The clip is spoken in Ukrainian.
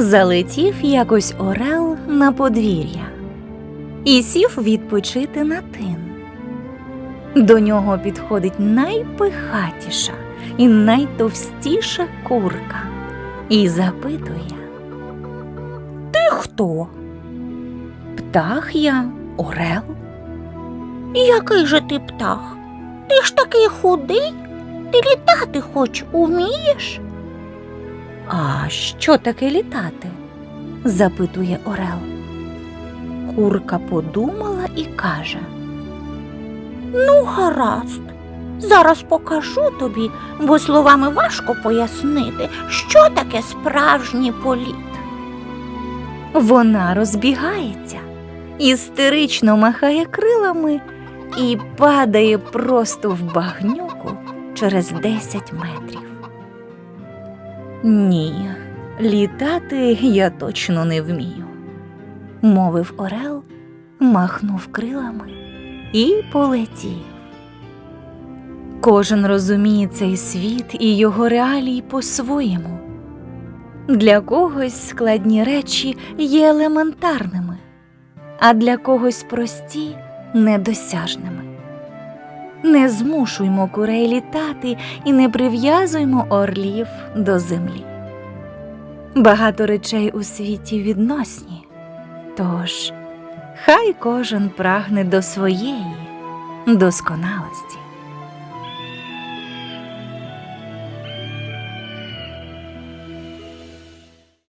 Залетів якось орел на подвір'я і сів відпочити на тин. До нього підходить найпихатіша і найтовстіша курка і запитує: Ти хто? Птах я, орел. Який же ти птах? Ти ж такий худий, ти літати хоч умієш? А що таке літати? запитує Орел. Курка подумала і каже: Ну, гаразд. Зараз покажу тобі, бо словами важко пояснити, що таке справжній політ. Вона розбігається, істерично махає крилами і падає просто в багнюку через 10 метрів. Ні, літати я точно не вмію, мовив Орел, махнув крилами і полетів. Кожен розуміє цей світ і його реалії по-своєму. Для когось складні речі є елементарними, а для когось прості недосяжними. Не змушуймо курей літати і не прив'язуймо орлів до землі. Багато речей у світі відносні, тож хай кожен прагне до своєї досконалості.